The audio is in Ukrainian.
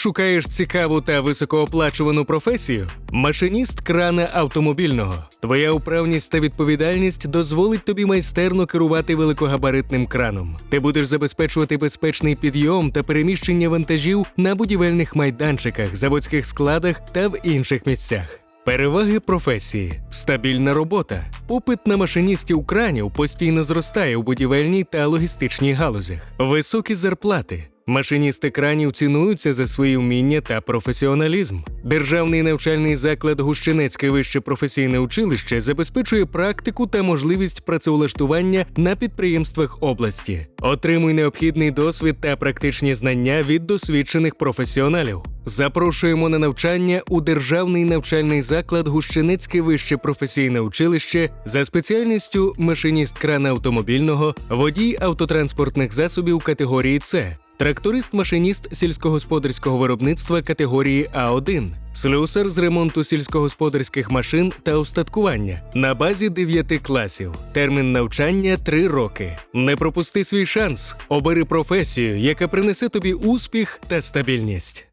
Шукаєш цікаву та високооплачувану професію? Машиніст крана автомобільного. Твоя управність та відповідальність дозволить тобі майстерно керувати великогабаритним краном. Ти будеш забезпечувати безпечний підйом та переміщення вантажів на будівельних майданчиках, заводських складах та в інших місцях. Переваги професії: стабільна робота. Попит на машиністів кранів постійно зростає у будівельній та логістичній галузях. Високі зарплати. Машиністи кранів цінуються за свої вміння та професіоналізм. Державний навчальний заклад Гущенецьке вище професійне училище забезпечує практику та можливість працевлаштування на підприємствах області. Отримуй необхідний досвід та практичні знання від досвідчених професіоналів. Запрошуємо на навчання у державний навчальний заклад Гущенецьке вище професійне училище за спеціальністю машиніст крана автомобільного, водій автотранспортних засобів категорії С. Тракторист-машиніст сільськогосподарського виробництва категорії А1, слюсар з ремонту сільськогосподарських машин та устаткування на базі 9 класів. Термін навчання 3 роки. Не пропусти свій шанс. Обери професію, яка принесе тобі успіх та стабільність.